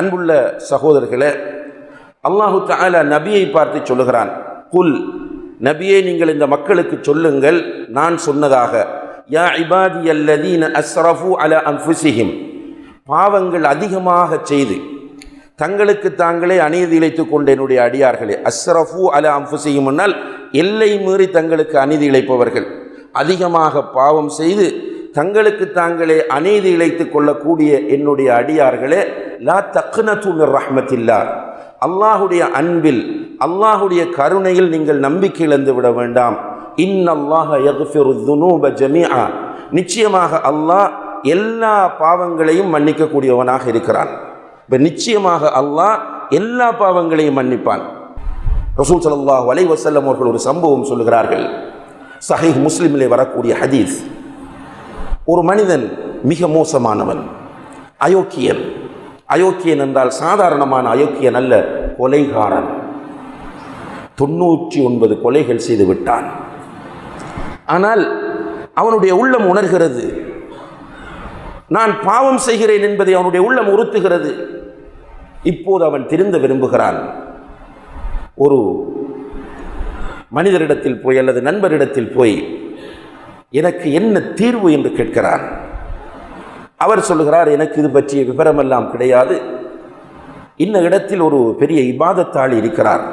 அன்புள்ள சகோதரர்களே அல்லாஹு தால நபியை பார்த்து சொல்லுகிறான் குல் நபியை நீங்கள் இந்த மக்களுக்கு சொல்லுங்கள் நான் சொன்னதாக. யா இபாதி அல்லதீன அஸ்ரஃபு அல அன்ஃபுசிஹிம். பாவங்கள் அதிகமாக செய்து தங்களுக்கு தாங்களே அநீதி இழைத்துக் கொண்ட என்னுடைய அடியார்களே அஸ்ரஃபு அல அன்ஃபுசிஹிம் என்னால் எல்லை மீறி தங்களுக்கு அநீதி இழைப்பவர்கள். அதிகமாக பாவம் செய்து தங்களுக்கு தாங்களே அநீதி இழைத்துக் கொள்ளக்கூடிய என்னுடைய அடியார்களே லா தக்குனத்துமிர் ரஹ்மத்தில்லா. அல்லாஹுடைய அன்பில் அல்லாஹுடைய கருணையில் நீங்கள் நம்பிக்கை இழந்து விட வேண்டாம். இன்னல்லாஹ யக்ஃபிரு துனூப ஜமீஆ. நிச்சயமாக அல்லாஹ் எல்லா பாவங்களையும் மன்னிக்கக்கூடியவனாக இருக்கிறான். இப்போ நிச்சயமாக அல்லாஹ் எல்லா பாவங்களையும் மன்னிப்பான். ரசூல் சல்லாஹ் அலைஹி வசல்லம் அவர்கள் ஒரு சம்பவம் சொல்லுகிறார்கள். சஹீஹ் முஸ்லிமிலே வரக்கூடிய ஹதீஸ். ஒரு மனிதன் மிக மோசமானவன். அயோக்கியன். அயோக்கியன் என்றால் சாதாரணமான அயோக்கியன் அல்ல கொலைகாரன். தொண்ணூற்றி ஒன்பது கொலைகள் செய்து விட்டான். ஆனால் அவனுடைய உள்ளம் உணர்கிறது. நான் பாவம் செய்கிறேன் என்பதை அவனுடைய உள்ளம் உறுத்துகிறது. இப்போது அவன் திருந்த விரும்புகிறான். ஒரு மனிதரிடத்தில் போய் அல்லது நண்பரிடத்தில் போய் எனக்கு என்ன தீர்வு என்று கேட்கிறார் அவர் சொல்லுகிறார் எனக்கு இது பற்றிய விவரமெல்லாம் கிடையாது. இன்ன இடத்தில் ஒரு பெரிய இபாதத்தாளி இருக்கிறார்.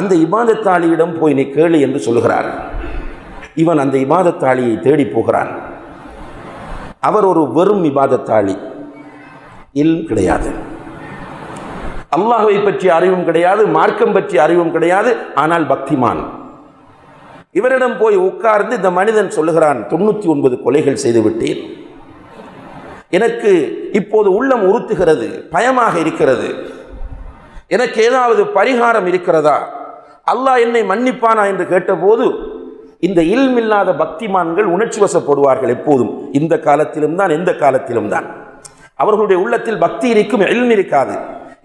அந்த இபாதத்தாளியிடம் போய் நீ கேளு என்று சொல்லுகிறார். இவன் அந்த இபாதத்தாளியை தேடி போகிறான். அவர் ஒரு வெறும் இபாதத்தாளி. இல் கிடையாது. அல்லாஹுவை பற்றிய அறிவும் கிடையாது மார்க்கம் பற்றிய அறிவும் கிடையாது ஆனால் பக்திமான். இவரிடம் போய் உட்கார்ந்து இந்த மனிதன் சொல்லுகிறான் தொண்ணூற்றி ஒன்பது கொலைகள் செய்து விட்டேன். எனக்கு இப்போது உள்ளம் உறுத்துகிறது பயமாக இருக்கிறது. எனக்கு ஏதாவது பரிகாரம் இருக்கிறதா? அல்லாஹ் என்னை மன்னிப்பானா? என்று கேட்டபோது இந்த இல்மில்லாத பக்திமான்கள் உணர்ச்சி வசப்படுவார்கள் எப்போதும். இந்த காலத்திலும் தான் எந்த காலத்திலும் தான். அவர்களுடைய உள்ளத்தில் பக்தி இருக்கும் எல்ம் இருக்காது.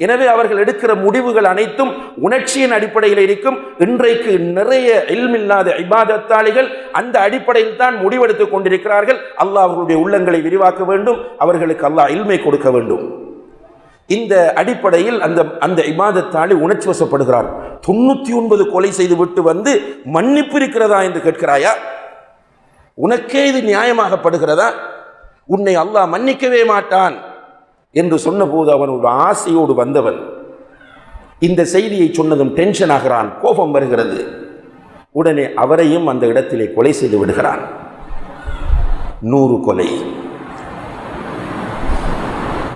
எனவே அவர்கள் எடுக்கிற முடிவுகள் அனைத்தும் உணர்ச்சியின் அடிப்படையில் இருக்கும். இன்றைக்கு நிறைய இல்மில்லாத இபாதத்தாளிகள் அந்த அடிப்படையில் தான் முடிவெடுத்துக் கொண்டிருக்கிறார்கள். அல்லாஹ் அவர்களுடைய உள்ளங்களை விரிவாக்க வேண்டும். அவர்களுக்கு அல்லாஹ் இல்மை கொடுக்க வேண்டும். இந்த அடிப்படையில் அந்த அந்த இபாதத்தாளி உணர்ச்சி வசப்படுகிறார். தொண்ணூத்தி ஒன்பது கொலை செய்து விட்டு வந்து மன்னிப்பு இருக்கிறதா என்று கேட்கிறாயா? உனக்கே இது நியாயமாகப்படுகிறதா? உன்னை அல்லாஹ் மன்னிக்கவே மாட்டான். என்று சொன்னபோது அவன் ஒரு ஆசையோடு வந்தவன். இந்த செய்தியை சொன்னதும் டென்ஷன் ஆகிறான் கோபம் வருகிறது. உடனே அவரையும் அந்த இடத்திலே கொலை செய்து விடுகிறான். நூறு கொலை.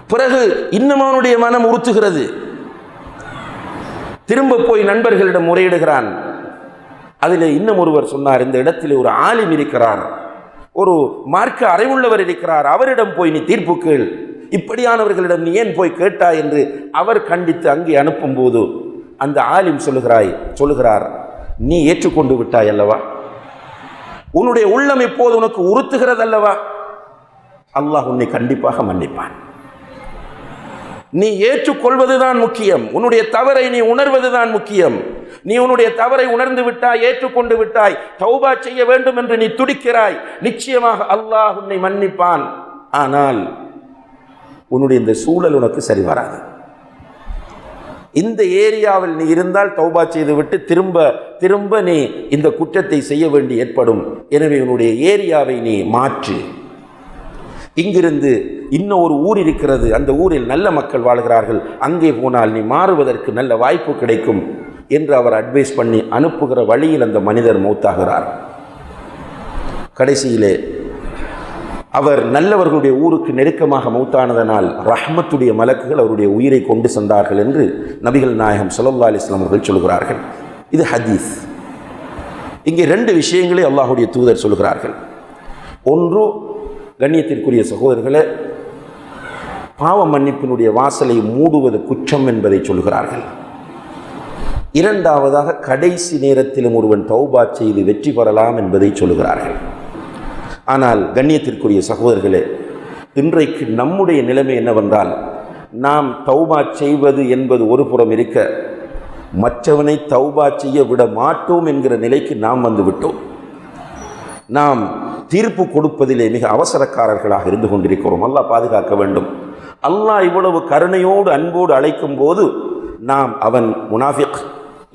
பிறகு இன்னும் அவனுடைய மனம் உறுத்துகிறது. திரும்ப போய் நண்பர்களிடம் முறையிடுகிறான். அதில் இன்னும் ஒருவர் சொன்னார் இந்த இடத்திலே ஒரு ஆலிம் இருக்கிறார். ஒரு மார்க்க அறிவுள்ளவர் இருக்கிறார். அவரிடம் போய் நீ தீர்ப்பு கேள். இப்படியானவர்களிடம் நீ ஏன் போய் கேட்டாய் என்று அவர் கண்டித்து அங்கே அனுப்பும்போது அந்த ஆலிம் சொல்லுகிறாய் சொல்லுகிறார் நீ ஏற்றுக்கொண்டு விட்டாய் அல்லவா? உன்னுடைய உள்ளம் இப்போது உனக்கு உறுத்துகிறது அல்லவா அல்லாஹ் உன்னை கண்டிப்பாக மன்னிப்பான். நீ ஏற்றுக்கொள்வதுதான் முக்கியம். உன்னுடைய தவறை நீ உணர்வதுதான் முக்கியம். நீ உன்னுடைய தவறை உணர்ந்து விட்டாய் ஏற்றுக்கொண்டு விட்டாய் தௌபா செய்ய வேண்டும் என்று நீ துடிக்கிறாய். நிச்சயமாக அல்லாஹ் உன்னை மன்னிப்பான். ஆனால் உன்னுடைய இந்த சூழல் உனக்கு சரி வராது. இந்த ஏரியாவில் நீ இருந்தால் தௌபா செய்துவிட்டு திரும்ப திரும்ப நீ இந்த குற்றத்தை செய்ய வேண்டி ஏற்படும். எனவே உன்னுடைய ஏரியாவை நீ மாற்று. இங்கிருந்து இன்னும் ஒரு ஊர் இருக்கிறது. அந்த ஊரில் நல்ல மக்கள் வாழ்கிறார்கள். அங்கே போனால் நீ மாறுவதற்கு நல்ல வாய்ப்பு கிடைக்கும் என்று அவர் அட்வைஸ் பண்ணி அனுப்புகிற வழியில் அந்த மனிதர் மௌத்தாகிறார். கடைசியிலே அவர் நல்லவர்களுடைய ஊருக்கு நெருக்கமாக மௌத்தானதனால் ரஹ்மத்துடைய மலக்குகள் அவருடைய உயிரை கொண்டு சென்றார்கள் என்று நபிகள் நாயகம் சல்லா அலிஸ்லாம் அவர்கள் சொல்கிறார்கள். இது ஹதீஸ். இங்கே ரெண்டு விஷயங்களை அல்லாஹுடைய தூதர் சொல்கிறார்கள். ஒன்று கண்ணியத்திற்குரிய சகோதரர்களே பாவ மன்னிப்பினுடைய வாசலை மூடுவது குற்றம் என்பதை சொல்கிறார்கள். இரண்டாவதாக கடைசி நேரத்திலும் ஒருவன் தௌபா செய்து வெற்றி பெறலாம் என்பதை சொல்கிறார்கள். ஆனால் கண்ணியத்திற்குரிய சகோதரர்களே இன்றைக்கு நம்முடைய நிலைமை என்னவென்றால் நாம் தௌபா செய்வது என்பது ஒரு புறம் இருக்க மற்றவனை தௌபா செய்ய விட மாட்டோம் என்கிற நிலைக்கு நாம் வந்துவிட்டோம் நாம் தீர்ப்பு கொடுப்பதிலே மிக அவசரக்காரர்களாக இருந்து கொண்டிருக்கிறோம். அல்லாஹ் பாதுகாக்க வேண்டும். அல்லாஹ் இவ்வளவு கருணையோடு அன்போடு அழைக்கும் போது நாம் அவன் முனாஃபிக்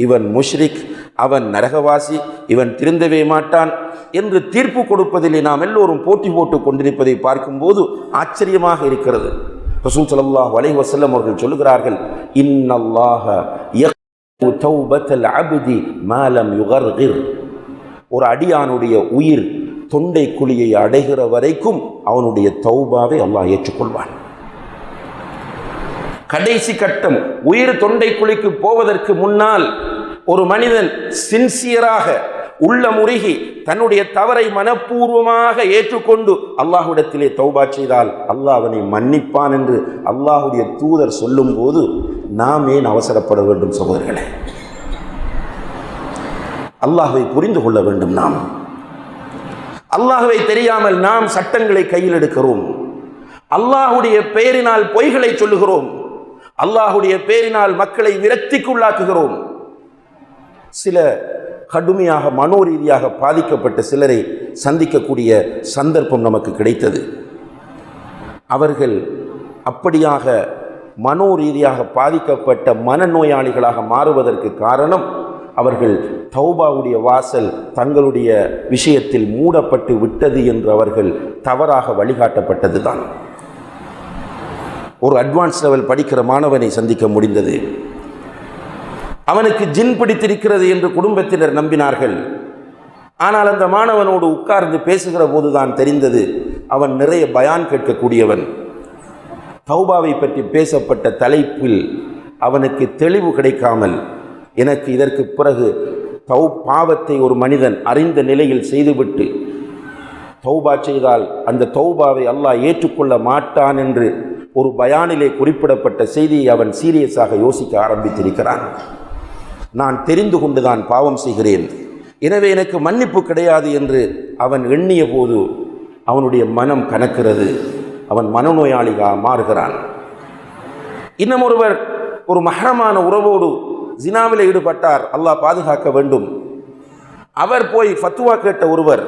இவன் முஷ்ரிக் அவன் நரகவாசி இவன் திருந்தவே மாட்டான் என்று தீர்ப்பு கொடுப்பதிலே நாம் எல்லோரும் போட்டி போட்டு கொண்டிருப்பதை பார்க்கும்போது ஆச்சரியமாக இருக்கிறது. ரசூல் ஸல்லல்லாஹு வலை வசல்லம் அவர்கள் சொல்லுகிறார்கள் இன்னல்லாக ஒரு அடியானுடைய உயிர் தொண்டை குழியை அடைகிற வரைக்கும் அவனுடைய தௌபாவை அல்லாஹ் ஏற்றுக்கொள்வான். கடைசி கட்டம் உயிர் தொண்டை குழிக்கு போவதற்கு முன்னால் ஒரு மனிதன் சின்சியராக உள்ள முருகி தன்னுடைய தவறை மனப்பூர்வமாக ஏற்றுக்கொண்டு அல்லாஹ்விடத்திலே தௌபா செய்தால் அல்லாஹ் அவனை மன்னிப்பான் என்று அல்லாஹுடைய தூதர் சொல்லும்போது நாம் ஏன் அவசரப்பட வேண்டும் சகோதரர்களே? அல்லாஹுவை புரிந்து கொள்ள வேண்டும் நாம். அல்லாஹுவை தெரியாமல் நாம் சட்டங்களை கையில் எடுக்கிறோம். அல்லாஹுடைய பெயரினால் பொய்களை சொல்லுகிறோம். அல்லாஹுடைய பெயரினால் மக்களை விரக்திக்குள்ளாக்குகிறோம். சில கடுமையாக மனோ ரீதியாக பாதிக்கப்பட்ட சிலரை சந்திக்கக்கூடிய சந்தர்ப்பம் நமக்கு கிடைத்தது. அவர்கள் அப்படியாக மனோ ரீதியாக பாதிக்கப்பட்ட மனநோயாளிகளாக மாறுவதற்கு காரணம் அவர்கள் தௌபாவுடைய வாசல் தங்களுடைய விஷயத்தில் மூடப்பட்டு விட்டது என்று அவர்கள் தவறாக வழிகாட்டப்பட்டது தான் ஒரு அட்வான்ஸ் லெவல் படிக்கிற மாணவனை சந்திக்க முடிந்தது. அவனுக்கு ஜின் பிடித்திருக்கிறது என்று குடும்பத்தினர் நம்பினார்கள். ஆனால் அந்த மாணவனோடு உட்கார்ந்து பேசுகிற போதுதான் தெரிந்தது அவன் நிறைய பயான் கேட்கக்கூடியவன். தௌபாவை பற்றி பேசப்பட்ட தலைப்பில் அவனுக்கு தெளிவு கிடைக்காமல் எனக்கு இதற்கு பிறகு தௌ பாவத்தை ஒரு மனிதன் அறிந்த நிலையில் செய்துவிட்டு தௌபா செய்தால் அந்த தௌபாவை அல்லாஹ் ஏற்றுக்கொள்ள மாட்டான் என்று ஒரு பயானிலே குறிப்பிடப்பட்ட செய்தியை அவன் சீரியஸாக யோசிக்க ஆரம்பித்திருக்கிறான். நான் தெரிந்து கொண்டுதான் பாவம் செய்கிறேன். எனவே எனக்கு மன்னிப்பு கிடையாது என்று அவன் எண்ணிய போது அவனுடைய மனம் கணக்கிறது அவன் மனநோயாளிகா மாறுகிறான். இன்னும் ஒருவர் ஒரு மகரமான உறவோடு ஜினாவில் ஈடுபட்டார். அல்லாஹ் பாதுகாக்க வேண்டும். அவர் போய் ஃபத்துவா கேட்ட ஒருவர்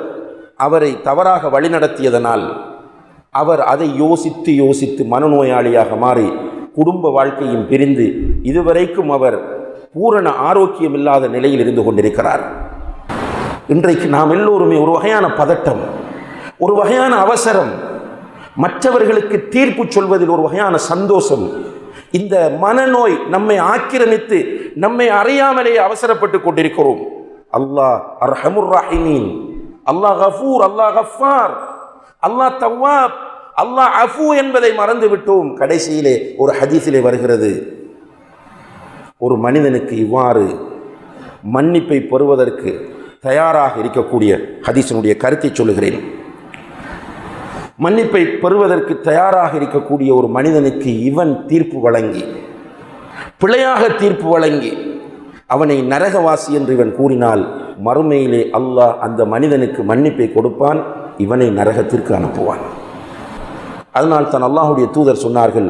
அவரை தவறாக வழிநடத்தியதனால் அவர் அதை யோசித்து யோசித்து மனநோயாளியாக மாறி குடும்ப வாழ்க்கையும் பிரிந்து இதுவரைக்கும் அவர் பூரண ஆரோக்கியம் இல்லாத நிலையில் இருந்து கொண்டிருக்கிறார். இன்றைக்கு நாம் எல்லோருமே ஒரு வகையான பதட்டம் ஒரு வகையான அவசரம் மற்றவர்களுக்கு தீர்ப்பு சொல்வதில் ஒரு வகையான சந்தோஷம். இந்த மனநோய் நம்மை ஆக்கிரமித்து நம்மை அறியாமலேயே அவசரப்பட்டு கொண்டிருக்கிறோம். அல்லாஹ் அர்ஹமுர் ராஹிமீன் அல்லாஹ் கஃபூர் அல்லாஹ் கஃபார் அல்லாஹ் தவ்வாப் அல்லாஹ் அஃபு என்பதை மறந்து விட்டோம் கடைசியிலே ஒரு ஹதீஸிலே வருகிறது. ஒரு மனிதனுக்கு இவ்வாறு மன்னிப்பை பெறுவதற்கு தயாராக இருக்கக்கூடிய ஹதீசனுடைய கருத்தை சொல்லுகிறேன். மன்னிப்பை பெறுவதற்கு தயாராக இருக்கக்கூடிய ஒரு மனிதனுக்கு இவன் தீர்ப்பு வழங்கி பிழையாக தீர்ப்பு வழங்கி அவனை நரகவாசி என்று இவன் கூறினால் மறுமையிலே அல்லாஹ் அந்த மனிதனுக்கு மன்னிப்பை கொடுப்பான் இவனை நரகத்திற்கு அனுப்புவான். அதனால் தான் அல்லாஹுடைய தூதர் சொன்னார்கள்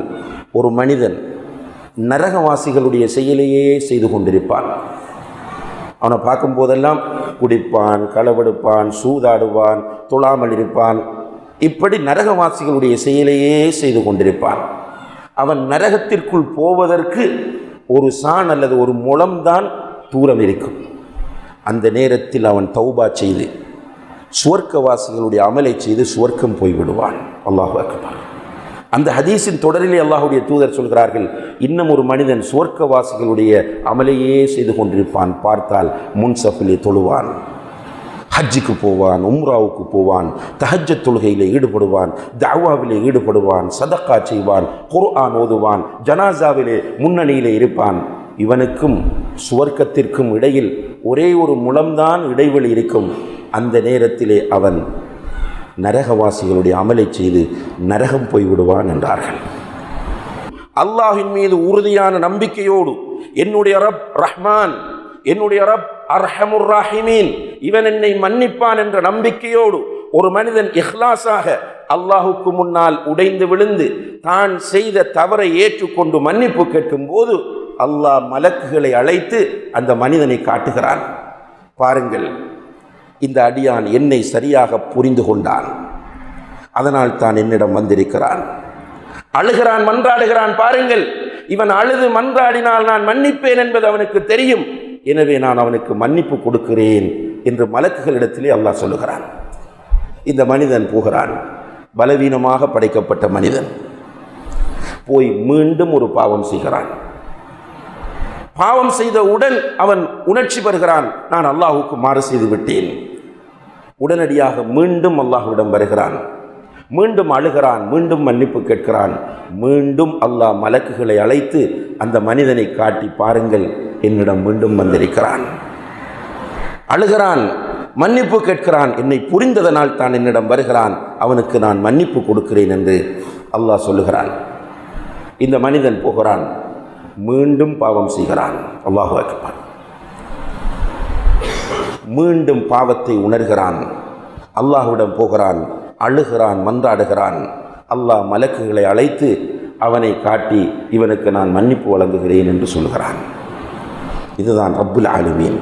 ஒரு மனிதன் நரகவாசிகளுடைய செயலையே செய்து கொண்டிருப்பான். அவனை பார்க்கும்போதெல்லாம் குடிப்பான் களவெடுப்பான் சூதாடுவான் துளாமல் இருப்பான். இப்படி நரகவாசிகளுடைய செயலையே செய்து கொண்டிருப்பான். அவன் நரகத்திற்குள் போவதற்கு ஒரு சான் அல்லது ஒரு முளம்தான் தூரம் இருக்கும். அந்த நேரத்தில் அவன் தௌபா செய்து சுவர்க்கவாசிகளுடைய அமலை செய்து சுவர்க்கம் போய்விடுவான். அல்லாஹு அக்பர். அந்த ஹதீஸின் தொடரிலே அல்லாஹுடைய தூதர் சொல்கிறார்கள் இன்னும் ஒரு மனிதன் சுவர்க்கவாசிகளுடைய அமலையே செய்து கொண்டிருப்பான் பார்த்தால் முன்சஃபிலே தொழுவான் ஹஜ்ஜுக்கு போவான் உம்ராவுக்கு போவான் தஹஜ தொழுகையில் ஈடுபடுவான் தாவாவிலே ஈடுபடுவான் சதக்கா செய்வான் குர்ஆன் ஓதுவான் ஜனாசாவிலே முன்னணியிலே இருப்பான். இவனுக்கும் சுவர்க்கத்திற்கும் இடையில் ஒரே ஒரு முழம்தான் இடைவெளி இருக்கும். அந்த நேரத்திலே அவன் நரகவாசிகளுடைய அமலை செய்து நரகம் போய்விடுவான் என்றார்கள். அல்லாஹின் மீது உறுதியான நம்பிக்கையோடு என்னுடைய ரப் ரஹ்மான் என்னுடைய ரப் அர்ஹமுர் ராஹிமீன் இவன் என்னை மன்னிப்பான் என்ற நம்பிக்கையோடு ஒரு மனிதன் இஹ்லாஸாக அல்லாஹுக்கு முன்னால் உடைந்து விழுந்து தான் செய்த தவறை ஏற்றுக்கொண்டு மன்னிப்பு கேட்கும் போது அல்லாஹ் மலக்குகளை அழைத்து அந்த மனிதனை காட்டுகிறான். பாருங்கள் இந்த அடியான் என்னை சரியாக புரிந்து கொண்டான். அதனால் தான் என்னிடம் வந்திருக்கிறான். அழுகிறான் மன்றாடுகிறான் பாருங்கள். இவன் அழுது மன்றாடினால் நான் மன்னிப்பேன் என்பது அவனுக்கு தெரியும். எனவே நான் அவனுக்கு மன்னிப்பு கொடுக்கிறேன் என்று மலக்குகளிடத்திலே அல்லாஹ் சொல்லுகிறான். இந்த மனிதன் போகிறான். பலவீனமாக படைக்கப்பட்ட மனிதன். போய் மீண்டும் ஒரு பாவம் செய்கிறான். பாவம் செய்தவுடன் அவன் உணர்ச்சி பெறுகிறான். நான் அல்லாஹுக்கு மாறு செய்து விட்டேன். உடனடியாக மீண்டும் அல்லாஹ்விடம் வருகிறான். மீண்டும் அழுகிறான் மீண்டும் மன்னிப்பு கேட்கிறான். மீண்டும் அல்லாஹ் மலக்குகளை அழைத்து அந்த மனிதனை காட்டி பாருங்கள் என்னிடம் மீண்டும் வந்திருக்கிறான். அழுகிறான் மன்னிப்பு கேட்கிறான் என்னை புரிந்ததனால் தான் என்னிடம் வருகிறான். அவனுக்கு நான் மன்னிப்பு கொடுக்கிறேன் என்று அல்லாஹ் சொல்லுகிறான். இந்த மனிதன் போகிறான் மீண்டும் பாவம் செய்கிறான். அல்லாஹு அக்பர். மீண்டும் பாவத்தை உணர்கிறான். அல்லாஹ்விடம் போகிறான் அழுகிறான் மன்றாடுகிறான். அல்லாஹ் மலக்குகளை அழைத்து அவனை காட்டி இவனுக்கு நான் மன்னிப்பு வழங்குகிறேன் என்று சொல்கிறான். இதுதான் ரப்புல் ஆலுமீன்.